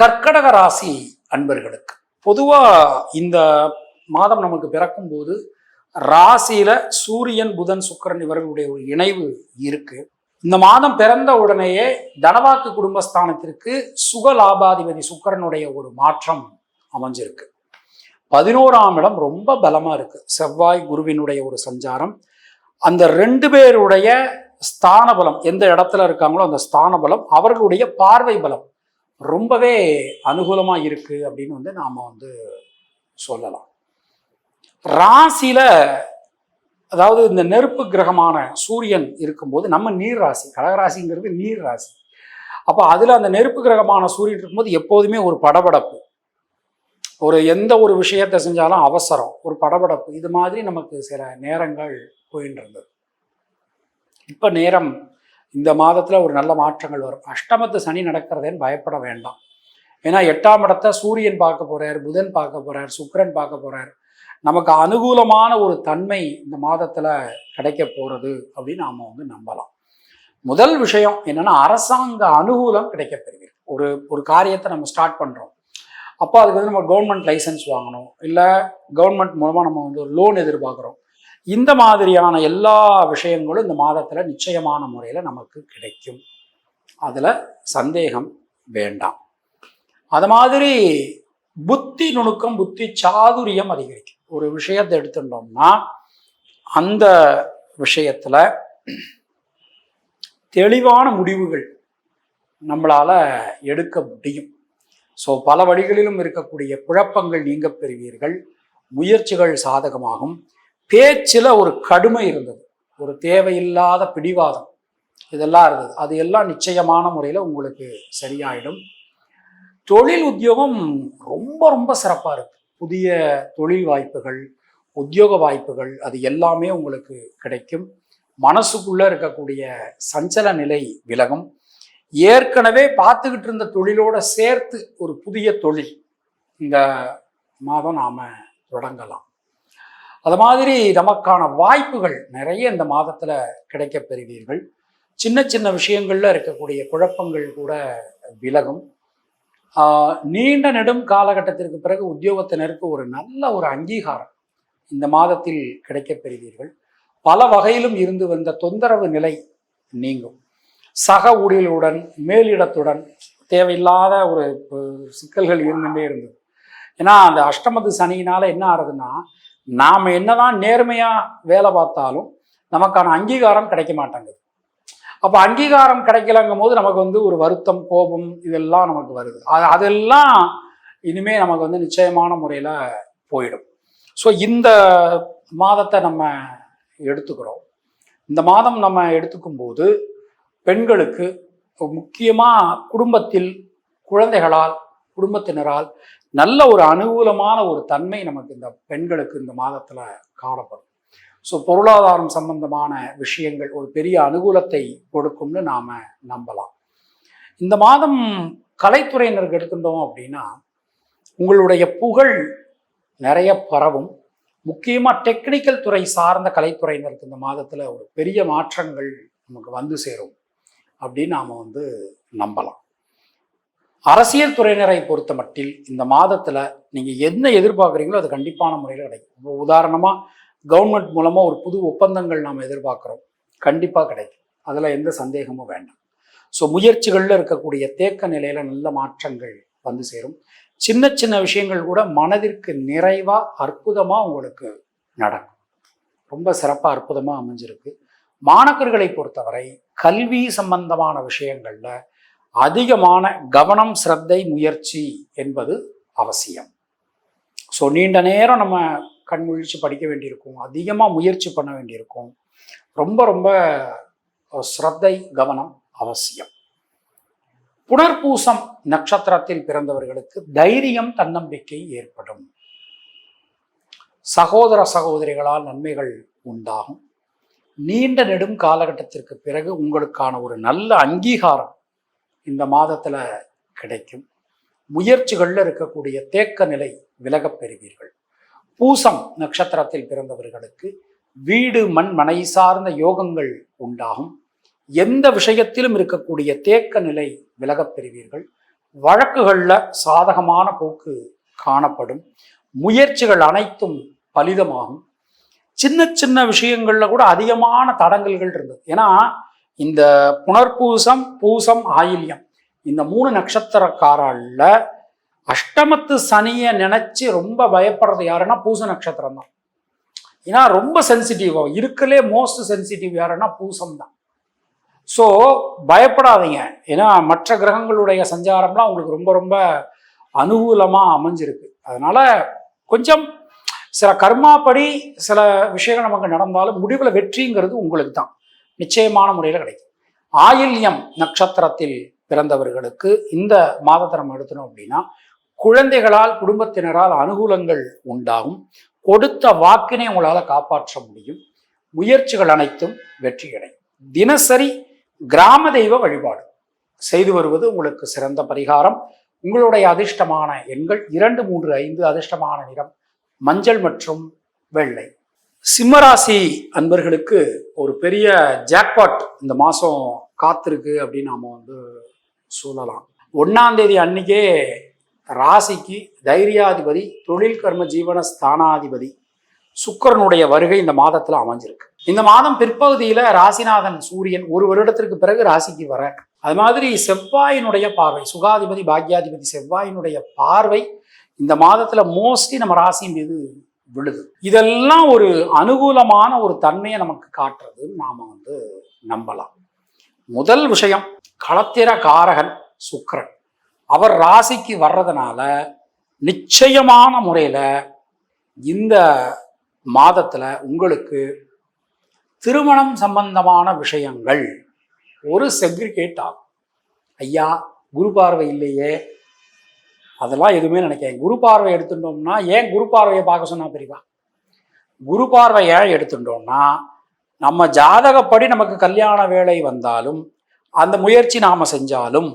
கர்க்கடக ராசி அன்பர்களுக்கு. பொதுவா இந்த மாதம் நமக்கு பிறக்கும் போது ராசியில சூரியன் புதன் சுக்கிரன் இவர்களுடைய ஒரு இணைவு இருக்கு. இந்த மாதம் பிறந்த உடனேயே தனவாக்கு குடும்பஸ்தானத்திற்கு சுக லாபாதிபதி சுக்கிரனுடைய ஒரு மாற்றம் அமைஞ்சிருக்கு. பதினோராம் இடம் ரொம்ப பலமா இருக்கு. செவ்வாய் குருவினுடைய ஒரு சஞ்சாரம். அந்த ரெண்டு பேருடைய ஸ்தான பலம் எந்த இடத்துல இருக்காங்களோ அந்த ஸ்தான பலம் அவர்களுடைய பார்வை பலம் ரொம்பவே அனுகூலமாக இருக்குது அப்படின்னு வந்து நாம் வந்து சொல்லலாம். ராசியில் அதாவது இந்த நெருப்பு கிரகமான சூரியன் இருக்கும்போது நம்ம நீர் ராசி கடகராசிங்கிறது நீர் ராசி. அப்போ அதில் அந்த நெருப்பு கிரகமான சூரியன் இருக்கும்போது எப்போதுமே ஒரு படபடப்பு. ஒரு எந்த ஒரு விஷயத்தை செஞ்சாலும் அவசரம் ஒரு படபடப்பு. இது மாதிரி நமக்கு சில நேரங்கள் போயின்னு இருந்தது. இப்போ நேரம் இந்த மாதத்தில் ஒரு நல்ல மாற்றங்கள் வரும். அஷ்டமத்து சனி நடக்கிறதேன்னு பயப்பட வேண்டாம். ஏன்னா எட்டாம் இடத்த சூரியன் பார்க்க போகிறார் புதன் பார்க்க போகிறார் சுக்கிரன் பார்க்க போகிறார் நமக்கு அனுகூலமான ஒரு தன்மை இந்த மாதத்தில் கிடைக்க போகிறது அப்படின்னு நாம் வந்து நம்பலாம். முதல் விஷயம் என்னன்னா அரசாங்க அனுகூலம் கிடைக்க பெறுவீர் ஒரு ஒரு காரியத்தை நம்ம ஸ்டார்ட் பண்ணுறோம் அப்போ அதுக்கு வந்து நம்ம கவர்மெண்ட் லைசன்ஸ் வாங்கணும். இல்லை கவர்மெண்ட் மூலமாக நம்ம வந்து ஒரு லோன் எதிர்பார்க்குறோம். இந்த மாதிரியான எல்லா விஷயங்களும் இந்த மாதத்தில் நிச்சயமான முறையில் நமக்கு கிடைக்கும். அதில் சந்தேகம் வேண்டாம். அது மாதிரி புத்தி நுணுக்கம் புத்தி சாதுரியம் அதிகரிக்கும். ஒரு விஷயத்தை எடுத்துட்டோம்னா அந்த விஷயத்தில் தெளிவான முடிவுகள் நம்மளால் எடுக்க முடியும். ஸோ பல வழிகளிலும் இருக்கக்கூடிய குழப்பங்கள் நீங்க பெறுவீர்கள். முயற்சிகள் சாதகமாகும். பேச்சில் ஒரு கடுமை இருந்தது. ஒரு தேவையில்லாத பிடிவாதம். இதெல்லாம் இருந்தது. அது எல்லாம் நிச்சயமான முறையில் உங்களுக்கு சரியாயிடும். தொழில் உத்தியோகம் ரொம்ப ரொம்ப சிறப்பாக இருக்கு. புதிய தொழில் வாய்ப்புகள் உத்தியோக வாய்ப்புகள் அது எல்லாமே உங்களுக்கு கிடைக்கும். மனசுக்குள்ளே இருக்கக்கூடிய சஞ்சல நிலை விலகும். ஏற்கனவே பார்த்துக்கிட்டு இருந்த தொழிலோட சேர்த்து ஒரு புதிய தொழில் இந்த மாதம் நாம் தொடங்கலாம். அது மாதிரி நமக்கான வாய்ப்புகள் நிறைய இந்த மாதத்தில் கிடைக்க பெறுவீர்கள். சின்ன சின்ன விஷயங்களில் இருக்கக்கூடிய குழப்பங்கள் கூட விலகும். நீண்ட நெடும் காலகட்டத்திற்கு பிறகு உத்தியோகத்தினருக்கு ஒரு நல்ல ஒரு அங்கீகாரம் இந்த மாதத்தில் கிடைக்கப் பெறுவீர்கள். பல வகையிலும் இருந்து வந்த தொந்தரவு நிலை நீங்கும். சக ஊழியர்களுடன் மேலிடத்துடன் தேவையில்லாத ஒரு சிக்கல்கள் இருந்துகிட்டே இருந்தது. ஏன்னா அந்த அஷ்டமது சனியினால என்ன ஆகுதுன்னா நாம் என்னதான் நேர்மையாக வேலை பார்த்தாலும் நமக்கான அங்கீகாரம் கிடைக்க மாட்டேங்குது அப்போ அங்கீகாரம் கிடைக்கலங்கும் போது நமக்கு வந்து ஒரு வருத்தம் கோபம் இதெல்லாம் நமக்கு வருது. அது அதெல்லாம் இனிமே நமக்கு வந்து நிச்சயமான முறையில் போயிடும். ஸோ இந்த மாதத்தை நம்ம எடுத்துக்கிறோம். இந்த மாதம் நம்ம எடுத்துக்கும் போது பெண்களுக்கு முக்கியமாக குடும்பத்தில் குழந்தைகளால் குடும்பத்தினரால் நல்ல ஒரு அனுகூலமான ஒரு தன்மை நமக்கு இந்த பெண்களுக்கு இந்த மாதத்தில் காணப்படும். ஸோ பொருளாதாரம் சம்பந்தமான விஷயங்கள் ஒரு பெரிய அனுகூலத்தை கொடுக்கும்னு நாம் நம்பலாம். இந்த மாதம் கலைத்துறையினருக்கு எடுத்துட்டோம் அப்படின்னா உங்களுடைய புகழ் நிறைய பரவும். முக்கியமாக டெக்னிக்கல் துறை சார்ந்த கலைத்துறையினருக்கு இந்த மாதத்தில் ஒரு பெரிய மாற்றங்கள் நமக்கு வந்து சேரும் அப்படின்னு நாம் வந்து நம்பலாம். அரசியல் துறையினரை பொறுத்த மட்டில் இந்த மாதத்தில் நீங்கள் என்ன எதிர்பார்க்குறீங்களோ அது கண்டிப்பான முறையில் கிடைக்கும். இப்போ உதாரணமாக கவர்மெண்ட் மூலமாக ஒரு புது ஒப்பந்தங்கள் நாம் எதிர்பார்க்குறோம். கண்டிப்பாக கிடைக்கும். அதில் எந்த சந்தேகமும் வேண்டாம். ஸோ முயற்சிகளில் இருக்கக்கூடிய தேக்க நிலையில் நல்ல மாற்றங்கள் வந்து சேரும். சின்ன சின்ன விஷயங்கள் கூட மனதிற்கு நிறைவாக அற்புதமாக உங்களுக்கு நடக்கும். ரொம்ப சிறப்பாக அற்புதமாக அமைஞ்சிருக்கு. மாணக்கர்களை பொறுத்தவரை கல்வி சம்பந்தமான விஷயங்களில் அதிகமான கவனம் சிரத்தை முயற்சி என்பது அவசியம். ஸோ நீண்ட நேரம் நம்ம கண் முழிச்சு படிக்க வேண்டியிருக்கும் அதிகமாக முயற்சி பண்ண வேண்டியிருக்கும். ரொம்ப ரொம்ப ஸ்ரத்தை கவனம் அவசியம். புனர்பூசம் நட்சத்திரத்தில் பிறந்தவர்களுக்கு தைரியம் தன்னம்பிக்கை ஏற்படும். சகோதர சகோதரிகளால் நன்மைகள் உண்டாகும். நீண்ட நெடும் காலகட்டத்திற்கு பிறகு உங்களுக்கான ஒரு நல்ல அங்கீகாரம் இந்த மாதத்தில் கிடைக்கும். முயற்சிகளில் இருக்கக்கூடிய தேக்க நிலை விலகப் பெறுவீர்கள். பூசம் நட்சத்திரத்தில் பிறந்தவர்களுக்கு வீடு மண் மனை சார்ந்த யோகங்கள் உண்டாகும். எந்த விஷயத்திலும் இருக்கக்கூடிய தேக்க நிலை விலகப் பெறுவீர்கள். வழக்குகளில் சாதகமான போக்கு காணப்படும். முயற்சிகள் அனைத்தும் பலிதமாகும். சின்ன சின்ன விஷயங்கள்ல கூட அதிகமான தடங்கல்கள் இருந்தது. ஏன்னா இந்த புனர்பூசம் பூசம் ஆயில்யம். இந்த மூணு நட்சத்திரக்காரால அஷ்டமத்து சனியை நினைச்சு ரொம்ப பயப்படுறது யாருன்னா பூச நட்சத்திரம் தான் ஏன்னா ரொம்ப சென்சிட்டிவ் இருக்கலே மோஸ்ட் சென்சிட்டிவ் யாருன்னா பூசம் தான் ஸோ பயப்படாதீங்க. ஏன்னா மற்ற கிரகங்களுடைய சஞ்சாரம்லாம் உங்களுக்கு ரொம்ப ரொம்ப அனுகூலமாக அமைஞ்சிருக்கு. அதனால கொஞ்சம் சில கர்மாப்படி சில விஷயங்கள் நமக்கு நடந்தாலும் முடிவில் வெற்றிங்கிறது உங்களுக்கு தான் நிச்சயமான முறையில் கிடைக்கும். ஆயில்யம் நட்சத்திரத்தில் பிறந்தவர்களுக்கு இந்த மாதத்தை நம்ம எடுத்தோம் அப்படின்னா குழந்தைகளால் குடும்பத்தினரால் அனுகூலங்கள் உண்டாகும். கொடுத்த வாக்கினை உங்களால் காப்பாற்ற முடியும். முயற்சிகள் அனைத்தும் வெற்றி கிடைக்கும் தினசரி கிராம தெய்வ வழிபாடு. செய்து வருவது உங்களுக்கு சிறந்த பரிகாரம். உங்களுடைய அதிர்ஷ்டமான எண்கள் இரண்டு மூன்று ஐந்து அதிர்ஷ்டமான நிறம் மஞ்சள் மற்றும் வெள்ளை. சிம்மராசி அன்பர்களுக்கு ஒரு பெரிய ஜாக்பாட் இந்த மாதம் காத்திருக்கு அப்படின்னு நாம் வந்து சொல்லலாம். ஒன்றாம் தேதி அன்னைக்கே ராசிக்கு தைரியாதிபதி தொழில் கர்ம ஜீவன ஸ்தானாதிபதி சுக்கரனுடைய வருகை இந்த மாதத்தில் அமைஞ்சிருக்கு. இந்த மாதம் பிற்பகுதியில் ராசிநாதன் சூரியன் ஒரு வருடத்திற்கு பிறகு ராசிக்கு வர அது மாதிரி செவ்வாயினுடைய பார்வை சுகாதிபதி பாக்யாதிபதி செவ்வாயினுடைய பார்வை இந்த மாதத்தில் மோஸ்ட்லி நம்ம ராசி மீது விழுது. இதெல்லாம் ஒரு அனுகூலமான ஒரு தன்மையை நமக்கு காட்டுறது நாம வந்து நம்பலாம். முதல் விஷயம் களத்திர காரகன் சுக்கரன். அவர் ராசிக்கு வர்றதுனால நிச்சயமான முறையில் இந்த மாதத்தில் உங்களுக்கு திருமணம் சம்பந்தமான விஷயங்கள் ஒரு செக்ரிகேட் ஆகும். ஐயா குரு பார்வை இல்லையே அதெல்லாம் எதுவுமே நினைக்கிறேன் குரு பார்வை எடுத்துட்டோம்னா ஏன் குரு பார்வையை பார்க்க சொன்னா பெரியவா குரு பார்வையை எடுத்துட்டோம்னா நம்ம ஜாதகப்படி நமக்கு கல்யாண வேலை வந்தாலும் அந்த முயற்சி நாம செஞ்சாலும்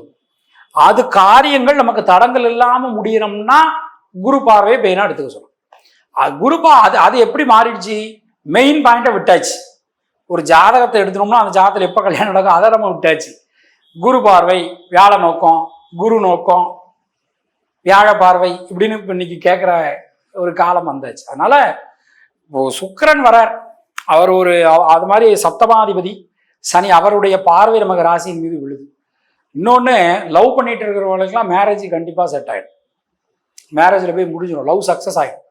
அது காரியங்கள் நமக்கு தடங்கள் இல்லாம முடியணும்னா குரு பார்வையை பெயினா எடுத்துக்க சொல்லணும். அது குரு பா அது அது எப்படி மாறிடுச்சு? மெயின் பாயிண்ட்டை விட்டாச்சு. ஒரு ஜாதகத்தை எடுத்தோம்னா அந்த ஜாதகத்தில் எப்போ கல்யாணம் நடக்கும் அதை நம்ம விட்டாச்சு. குரு பார்வை வியாழ நோக்கம் குரு நோக்கம் வியாழ பார்வை இப்படின்னு இப்போ இன்னைக்கு கேட்குற ஒரு காலம் வந்தாச்சு. அதனால இப்போ சுக்கிரன் வரார் அவர் ஒரு அது மாதிரி சப்தமாதிபதி. சனி அவருடைய பார்வை நமக்கு ராசியின் மீது விழுது. இன்னொன்று லவ் பண்ணிட்டு இருக்கிறவங்களுக்குலாம் மேரேஜ் கண்டிப்பாக செட் ஆகிடும் மேரேஜில் போய் முடிஞ்சிடும். லவ் சக்ஸஸ் ஆகிடும்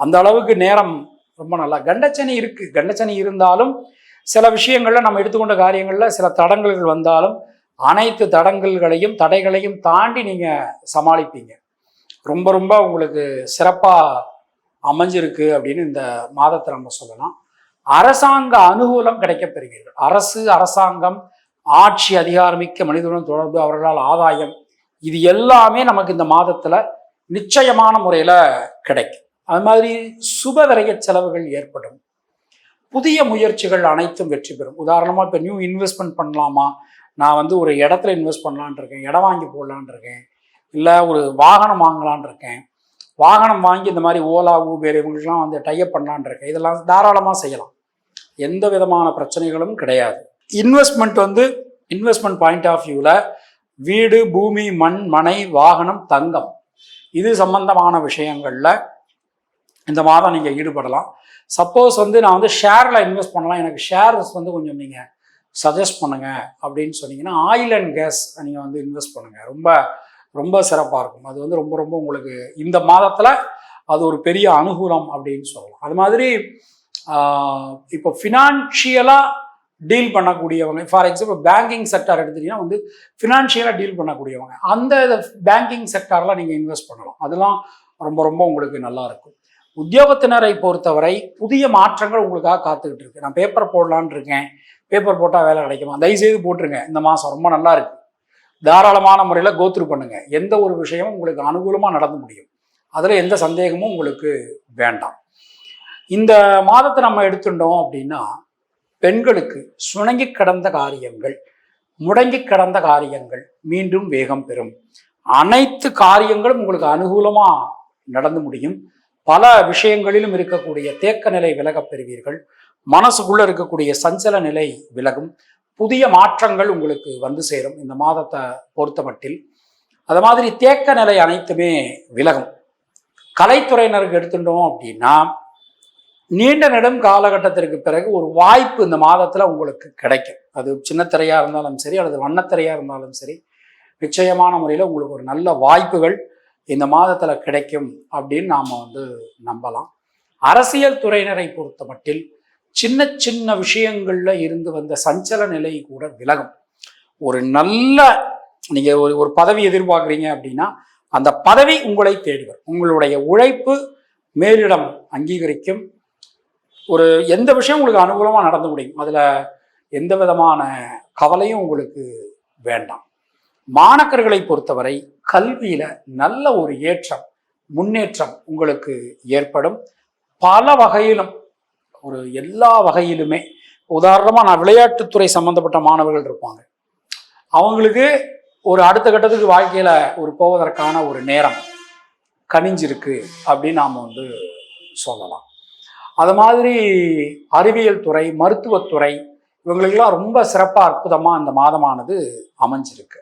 அந்த அளவுக்கு நேரம் ரொம்ப நல்லா கண்டச்சனி இருக்கு. கண்டச்சனி இருந்தாலும் சில விஷயங்கள்ல நம்ம எடுத்துக்கொண்ட காரியங்களில் சில தடங்கல்கள் வந்தாலும் அனைத்து தடங்கல்களையும் தடைகளையும் தாண்டி நீங்கள் சமாளிப்பீங்க. ரொம்ப ரொம்ப உங்களுக்கு சிறப்பாக அமைஞ்சிருக்கு அப்படின்னு இந்த மாதத்தை நம்ம சொல்லலாம். அரசாங்க அனுகூலம் கிடைக்கப்பெறுவீர்கள் அரசு அரசாங்கம் ஆட்சி அதிகாரமிக்க மனிதனுடன் தொடர்பு அவர்களால் ஆதாயம் இது எல்லாமே நமக்கு இந்த மாதத்தில் நிச்சயமான முறையில் கிடைக்கும். அது மாதிரி சுப செலவுகள் ஏற்படும். புதிய முயற்சிகள் அனைத்தும் வெற்றி பெறும். உதாரணமாக இப்போ நியூ இன்வெஸ்ட்மெண்ட் பண்ணலாமா? நான் வந்து ஒரு இடத்துல இன்வெஸ்ட் பண்ணலான் இருக்கேன். இடம் வாங்கி போடலான் இருக்கேன். இல்லை ஒரு வாகனம் வாங்கலான் இருக்கேன். வாகனம் வாங்கி இந்த மாதிரி ஓலா ஊபேர் இவங்களுக்குலாம் வந்து டைப் பண்ணலான் இருக்கேன். இதெல்லாம் தாராளமாக செய்யலாம். எந்த விதமான பிரச்சனைகளும் கிடையாது. இன்வெஸ்ட்மெண்ட் வந்து இன்வெஸ்ட்மெண்ட் பாயிண்ட் ஆஃப் வியூவில் வீடு பூமி மண் மனை வாகனம் தங்கம். இது சம்பந்தமான விஷயங்களில் இந்த மாதம் நீங்கள் ஈடுபடலாம். சப்போஸ் வந்து நான் வந்து ஷேரில் இன்வெஸ்ட் பண்ணலாம். எனக்கு ஷேர்ஸ் வந்து கொஞ்சம் நீங்கள் சஜஸ்ட் பண்ணுங்க அப்படின்னு சொன்னீங்கன்னா ஆயில் அண்ட் கேஸ் நீங்கள் வந்து இன்வெஸ்ட் பண்ணுங்கள் ரொம்ப ரொம்ப சிறப்பாக இருக்கும். அது வந்து ரொம்ப ரொம்ப உங்களுக்கு இந்த மாதத்தில் அது ஒரு பெரிய அனுகூலம் அப்படின்னு சொல்லலாம். அது மாதிரி இப்போ ஃபினான்ஷியலாக டீல் பண்ணக்கூடியவங்க ஃபார் எக்ஸாம்பிள் பேங்கிங் செக்டார் எடுத்துட்டீங்கன்னா வந்து ஃபினான்ஷியலாக டீல் பண்ணக்கூடியவங்க அந்த பேங்கிங் செக்டாரில் நீங்கள் இன்வெஸ்ட் பண்ணலாம். அதெல்லாம் ரொம்ப ரொம்ப உங்களுக்கு நல்லா இருக்கும். உத்தியோகத்தினரை பொறுத்தவரை புதிய மாற்றங்கள் உங்களுக்காக காத்துக்கிட்டு இருக்கு. நான் பேப்பர் போடலான் இருக்கேன். பேப்பர் போட்டால் வேலை கிடைக்குமா? தயவுசெய்து போட்டுருங்க. இந்த மாதம் ரொம்ப நல்லா இருக்கு. தாராளமான முறையில் கோத்ரூ பண்ணுங்க. எந்த ஒரு விஷயமும் உங்களுக்கு அனுகூலமாக நடந்து முடியும். அதில் எந்த சந்தேகமும் உங்களுக்கு வேண்டாம். இந்த மாதத்தை நம்ம எடுத்துட்டோம் அப்படின்னா பெண்களுக்கு சுணங்கி கடந்த காரியங்கள் முடங்கி கடந்த காரியங்கள் மீண்டும் வேகம் பெறும். அனைத்து காரியங்களும் உங்களுக்கு அனுகூலமாக நடந்து முடியும். பல விஷயங்களிலும் இருக்கக்கூடிய தேக்க நிலை விலகப் பெறுவீர்கள். மனசுக்குள்ளே இருக்கக்கூடிய சஞ்சல நிலை விலகும். புதிய மாற்றங்கள் உங்களுக்கு வந்து சேரும் இந்த மாதத்தை பொறுத்த மட்டில். அது மாதிரி தேக்க நிலை அனைத்துமே விலகும். கலைத்துறையினருக்கு எடுத்துட்டோம் அப்படின்னா நீண்ட நெடும் காலகட்டத்திற்கு பிறகு ஒரு வாய்ப்பு இந்த மாதத்தில் உங்களுக்கு கிடைக்கும். அது சின்ன திரையாக இருந்தாலும் சரி அல்லது வண்ணத்திரையாக இருந்தாலும் சரி நிச்சயமான முறையில் உங்களுக்கு ஒரு நல்ல வாய்ப்புகள் இந்த மாதத்தில் கிடைக்கும் அப்படின்னு நாம் வந்து நம்பலாம். அரசியல் துறையினரை பொறுத்த மட்டில் சின்ன சின்ன விஷயங்கள்ல இருந்து வந்த சஞ்சல நிலை கூட விலகும். ஒரு நல்ல நீங்க ஒரு ஒரு பதவி எதிர்பார்க்குறீங்க அப்படின்னா அந்த பதவி உங்களை தேடி வரும் உங்களுடைய உழைப்பு மேலிடம் அங்கீகரிக்கும். ஒரு எந்த விஷயம் உங்களுக்கு அனுகூலமாக நடந்து முடியும். அதில் எந்த விதமான கவலையும் உங்களுக்கு வேண்டாம். மாணக்கர்களை பொறுத்தவரை கல்வியில் நல்ல ஒரு ஏற்றம் முன்னேற்றம் உங்களுக்கு ஏற்படும். பல வகையிலும் ஒரு எல்லா வகையிலுமே உதாரணமாக நான் விளையாட்டுத்துறை சம்பந்தப்பட்ட மாணவர்கள் இருப்பாங்க. அவங்களுக்கு ஒரு அடுத்த கட்டத்துக்கு வாழ்க்கையில் ஒரு போவதற்கான ஒரு நேரம் கனிஞ்சிருக்கு அப்படின்னு நாம் வந்து சொல்லலாம். அது மாதிரி அறிவியல் துறை மருத்துவத்துறை இவங்களுக்கெல்லாம் ரொம்ப சிறப்பாக அற்புதமாக அந்த மாதமானது அமைஞ்சிருக்கு.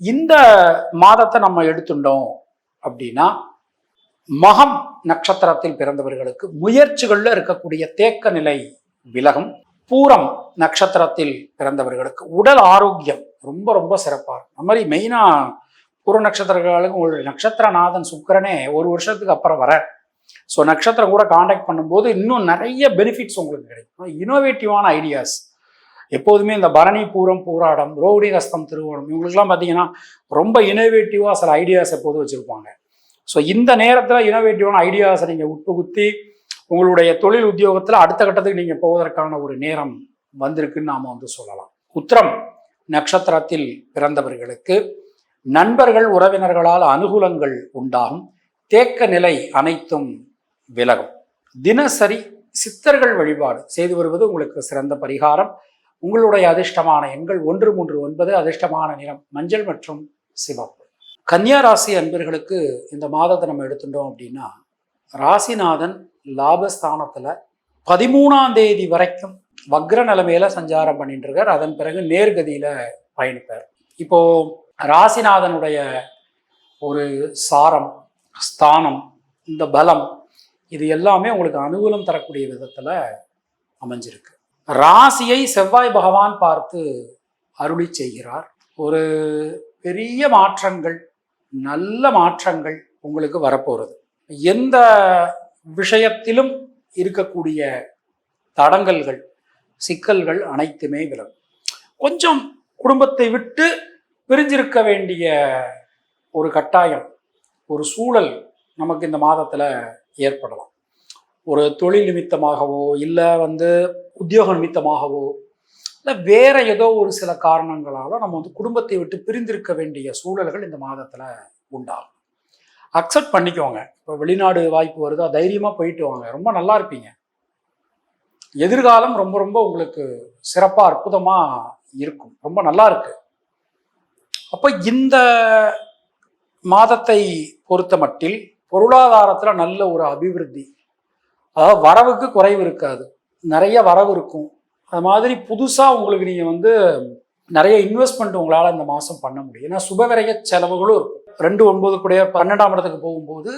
இந்த மாதத்தை நம்ம எடுத்துட்டோம் அப்படின்னா மகம் நட்சத்திரத்தில் பிறந்தவர்களுக்கு முயற்சிகளில் இருக்கக்கூடிய தேக்க நிலை விலகும். பூரம் நட்சத்திரத்தில் பிறந்தவர்களுக்கு உடல் ஆரோக்கியம் ரொம்ப ரொம்ப சிறப்பாக இருக்கும். அந்த மாதிரி மெயினாக பூர நட்சத்திரங்களுக்கு ஒரு நட்சத்திரநாதன் சுக்கிரனே ஒரு வருஷத்துக்கு அப்புறம் வர ஸோ நட்சத்திரம் கூட காண்டாக்ட் பண்ணும்போது இன்னும் நிறைய பெனிஃபிட்ஸ் உங்களுக்கு கிடைக்கும். இனோவேட்டிவான ஐடியாஸ் எப்போதுமே இந்த பரணி பூரம் பூராடம் ரோடி ஹஸ்தம் திருவோணம் இவங்களுக்குலாம் பார்த்தீங்கன்னா ரொம்ப இனோவேட்டிவாக சில ஐடியாஸ் எப்போதும் வச்சுருப்பாங்க. ஸோ இந்த நேரத்தில் இனோவேட்டிவான ஐடியாஸை நீங்கள் உட்புகுத்தி உங்களுடைய தொழில் உத்தியோகத்தில் அடுத்த கட்டத்துக்கு நீங்கள் போவதற்கான ஒரு நேரம் வந்திருக்குன்னு நாம் வந்து சொல்லலாம். உத்திரம் நட்சத்திரத்தில் பிறந்தவர்களுக்கு நண்பர்கள் உறவினர்களால் அனுகூலங்கள் உண்டாகும். தேக்க நிலை அனைத்தும் விலகும். தினசரி சித்தர்கள் வழிபாடு செய்து வருவது உங்களுக்கு சிறந்த பரிகாரம். உங்களுடைய அதிர்ஷ்டமான எண்கள் ஒன்று மூன்று ஒன்பது அதிர்ஷ்டமான நிறம் மஞ்சள் மற்றும் சிவப்பு. கன்னியா ராசி அன்பர்களுக்கு இந்த மாதத்தை நம்ம எடுத்துட்டோம் அப்படின்னா ராசிநாதன் லாபஸ்தானத்துல பதிமூணாம் தேதி வரைக்கும் வக்ர நிலைமையில சஞ்சாரம் பண்ணிட்டு இருக்கார். அதன் பிறகு நேர்கதியில பயணிப்பார். இப்போ ராசிநாதனுடைய ஒரு சாரம் ஸ்தானம் இந்த பலம் இது எல்லாமே உங்களுக்கு அனுகூலம் தரக்கூடிய விதத்துல அமைஞ்சிருக்கு. ராசியை செவ்வாய் பகவான் பார்த்து அருளி செய்கிறார். ஒரு பெரிய மாற்றங்கள் நல்ல மாற்றங்கள் உங்களுக்கு வரப்போகிறது எந்த விஷயத்திலும் இருக்கக்கூடிய தடங்கல்கள் சிக்கல்கள் அனைத்துமே விலகும். கொஞ்சம் குடும்பத்தை விட்டு பிரிஞ்சிருக்க வேண்டிய ஒரு கட்டாயம் ஒரு சூழல் நமக்கு இந்த மாதத்தில் ஏற்படலாம். ஒரு தொழில் நிமித்தமாகவோ இல்லை வந்து உத்தியோக நிமித்தமாகவோ இல்லை வேற ஏதோ ஒரு சில காரணங்களால நம்ம வந்து குடும்பத்தை விட்டு பிரிந்திருக்க வேண்டிய சூழல்கள் இந்த மாதத்தில் உண்டாகும். அக்செப்ட் பண்ணிக்கோங்க. இப்போ வெளிநாடு வாய்ப்பு வருதா தைரியமாக போயிட்டு வாங்க. ரொம்ப நல்லா இருப்பீங்க. எதிர்காலம் ரொம்ப ரொம்ப உங்களுக்கு சிறப்பாக அற்புதமாக இருக்கும். ரொம்ப நல்லா இருக்கு. அப்போ இந்த மாதத்தை பொறுத்த மட்டில் பொருளாதாரத்தில் நல்ல ஒரு அபிவிருத்தி. அதாவது வரவுக்கு குறைவு இருக்காது. நிறைய வரவு இருக்கும். அது மாதிரி புதுசாக உங்களுக்கு நீங்கள் வந்து நிறைய இன்வெஸ்ட்மெண்ட் உங்களால் இந்த மாதம் பண்ண முடியும். ஏன்னா சுபவிரைய செலவுகளும் இருக்கும். ரெண்டு ஒன்பது கூட பன்னெண்டாம் இடத்துக்கு போகும்போது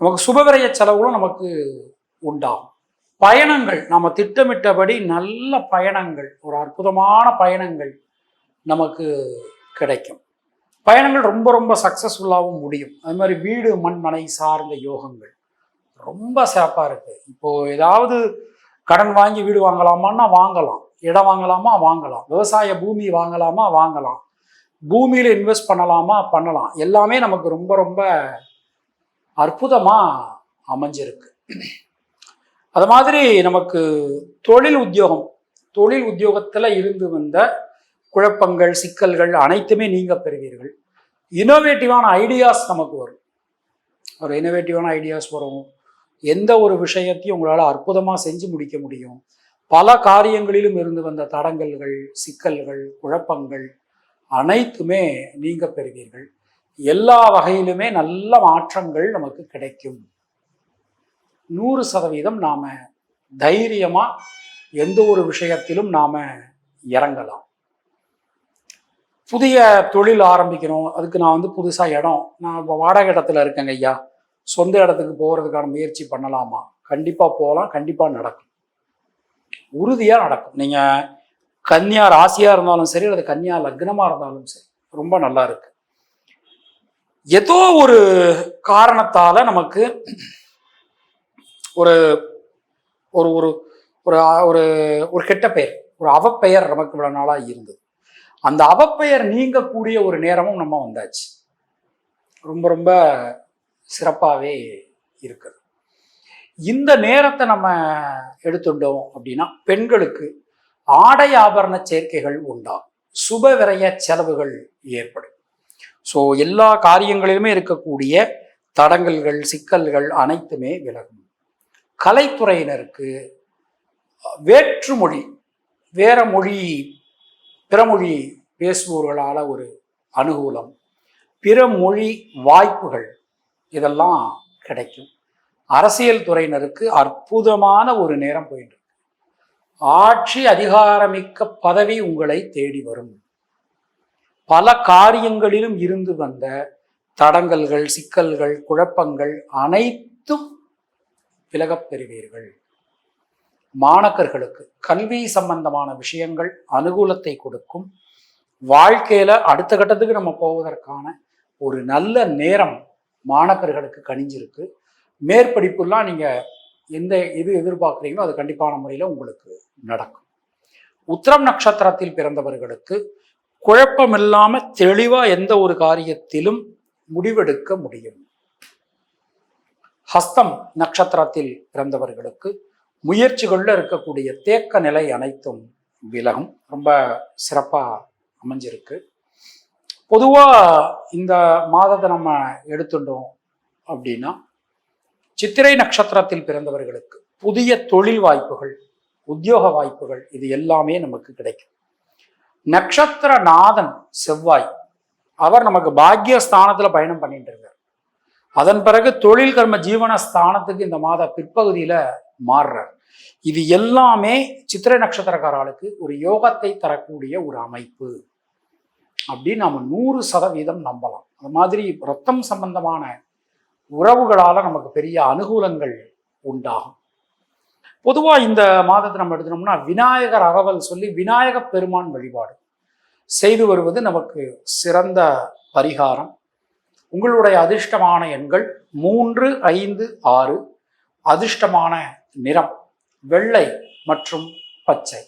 நமக்கு சுபவிரைய செலவுகளும் நமக்கு உண்டாகும். பயணங்கள் நம்ம திட்டமிட்டபடி நல்ல பயணங்கள் ஒரு அற்புதமான பயணங்கள் நமக்கு கிடைக்கும். பயணங்கள் ரொம்ப ரொம்ப சக்ஸஸ்ஃபுல்லாகவும் முடியும். அது மாதிரி வீடு மண் மனை சார்ந்த யோகங்கள் ரொம்ப சிறப்பாக இருக்குது இப்போது ஏதாவது கடன் வாங்கி வீடு வாங்கலாமான்னா வாங்கலாம். இடம் வாங்கலாமா? வாங்கலாம். விவசாய பூமி வாங்கலாமா? வாங்கலாம். பூமியில் இன்வெஸ்ட் பண்ணலாமா? பண்ணலாம். எல்லாமே நமக்கு ரொம்ப ரொம்ப அற்புதமாக அமைஞ்சிருக்கு. அது மாதிரி நமக்கு தொழில் உத்தியோகம் தொழில் உத்தியோகத்தில் இருந்து வந்த குழப்பங்கள் சிக்கல்கள் அனைத்துமே நீங்க பெறுவீர்கள். இனோவேட்டிவான ஐடியாஸ் நமக்கு வரும். ஒரு இனோவேட்டிவான ஐடியாஸ் வரும். எந்த ஒரு விஷயத்தையும் உங்களால் அற்புதமாக செஞ்சு முடிக்க முடியும். பல காரியங்களிலும் இருந்து வந்த தடங்கல்கள் சிக்கல்கள் குழப்பங்கள் அனைத்துமே நீங்க பெறுவீர்கள். எல்லா வகையிலுமே நல்ல மாற்றங்கள் நமக்கு கிடைக்கும். நூறு சதவீதம் நாம் தைரியமாக எந்த ஒரு விஷயத்திலும் நாம் இறங்கலாம். புதிய தொழில் ஆரம்பிக்கணும். அதுக்கு நான் வந்து புதுசாக இடம். நான் இப்போ வாடகை இடத்துல இருக்கேங்க ஐயா. சொந்த இடத்துக்கு போகிறதுக்கான முயற்சி பண்ணலாமா? கண்டிப்பாக போகலாம் கண்டிப்பாக நடக்கும். உறுதியாக நடக்கும். நீங்கள் கன்னியா ராசியாக இருந்தாலும் சரி அல்லது கன்னியா லக்னமாக இருந்தாலும் சரி ரொம்ப நல்லா இருக்கு. ஏதோ ஒரு காரணத்தால் நமக்கு ஒரு ஒரு ஒரு ஒரு ஒரு ஒரு கெட்ட பெயர் ஒரு அவப்பெயர் நமக்கு இவ்வளோ நாளாக இருந்தது. அந்த அவப்பெயர் நீங்கக்கூடிய ஒரு நேரமும் நம்ம வந்தாச்சு. ரொம்ப ரொம்ப சிறப்பாகவே இருக்குது. இந்த நேரத்தை நம்ம எடுத்துட்டோம் அப்படின்னா பெண்களுக்கு ஆடை ஆபரண சேர்க்கைகள் உண்டாகும். சுப விரய செலவுகள் ஏற்படும். ஸோ எல்லா காரியங்களிலுமே இருக்கக்கூடிய தடங்கல்கள் சிக்கல்கள் அனைத்துமே விலகும். கலைத்துறையினருக்கு வேற்றுமொழி வேற மொழி பிறமொழி பேசுபவர்களால் ஒரு அனுகூலம். பிற மொழி வாய்ப்புகள் இதெல்லாம் கிடைக்கும். அரசியல் துறையினருக்கு அற்புதமான ஒரு நேரம் போயிட்டு இருக்கு. ஆட்சி அதிகாரமிக்க பதவி உங்களை தேடி வரும். பல காரியங்களிலும் இருந்து வந்த தடங்கல்கள் சிக்கல்கள் குழப்பங்கள் அனைத்தும் விலகப் பெறுவீர்கள். மாணக்கர்களுக்கு கல்வி சம்பந்தமான விஷயங்கள் அனுகூலத்தை கொடுக்கும். வாழ்க்கையில அடுத்த கட்டத்துக்கு நம்ம போவதற்கான ஒரு நல்ல நேரம் மாணக்கர்களுக்கு கணிஞ்சிருக்கு. மேற்படிப்புலாம் நீங்கள் எந்த இது எதிர்பார்க்குறீங்களோ அது கண்டிப்பான முறையில் உங்களுக்கு நடக்கும். உத்திரம் நட்சத்திரத்தில் பிறந்தவர்களுக்கு குழப்பமில்லாமல் தெளிவாக எந்த ஒரு காரியத்திலும் முடிவெடுக்க முடியும். ஹஸ்தம் நட்சத்திரத்தில் பிறந்தவர்களுக்கு முயற்சிகளில் இருக்கக்கூடிய தேக்க நிலை அனைத்தும் விலகும். ரொம்ப சிறப்பாக அமைஞ்சிருக்கு. பொதுவாக இந்த மாதத்தை நம்ம எடுத்துட்டோம் அப்படின்னா சித்திரை நட்சத்திரத்தில் பிறந்தவர்களுக்கு புதிய தொழில் வாய்ப்புகள் உத்தியோக வாய்ப்புகள் இது எல்லாமே நமக்கு கிடைக்கும். நட்சத்திர நாதன் செவ்வாய் அவர் நமக்கு பாக்கியஸ்தானத்துல பயணம் பண்ணிட்டு இருக்கார். அதன் பிறகு தொழில் கர்ம ஜீவன ஸ்தானத்துக்கு இந்த மாத பிற்பகுதியில் மாறுறார். இது எல்லாமே சித்திரை நட்சத்திரக்காரர்களுக்கு ஒரு யோகத்தை தரக்கூடிய ஒரு அமைப்பு. அப்படின்னு நம்ம நூறு சதவீதம் நம்பலாம். அது மாதிரி ரத்தம் சம்பந்தமான உறவுகளால் நமக்கு பெரிய அனுகூலங்கள் உண்டாகும். பொதுவாக இந்த மாதத்தை நம்ம எடுத்துனோம்னா விநாயகர் அகவல் சொல்லி விநாயக பெருமான் வழிபாடு. செய்து வருவது நமக்கு சிறந்த பரிகாரம். உங்களுடைய அதிர்ஷ்டமான எண்கள் மூன்று ஐந்து ஆறு. அதிர்ஷ்டமான நிறம் வெள்ளை மற்றும் பச்சை.